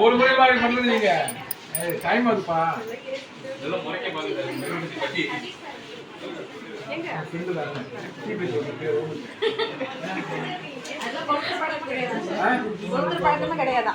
ஒரு முறை மாதிரி நீங்க. டைம் கிடையாதா.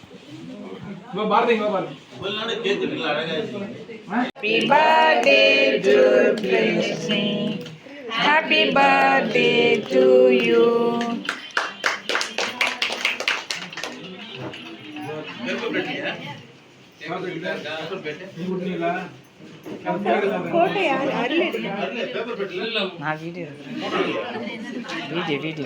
இவ பாரதி இவ Bharathi. Happy birthday to Tracy. Happy birthday to you. நீ குடினீங்களா கோட்டை அருள் நான் வீடியோ. Video video.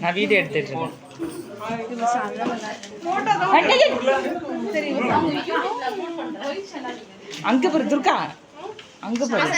நான் வீடியோ எடுத்துட்டு அங்க பாரு துர்கா. அங்க பாரு.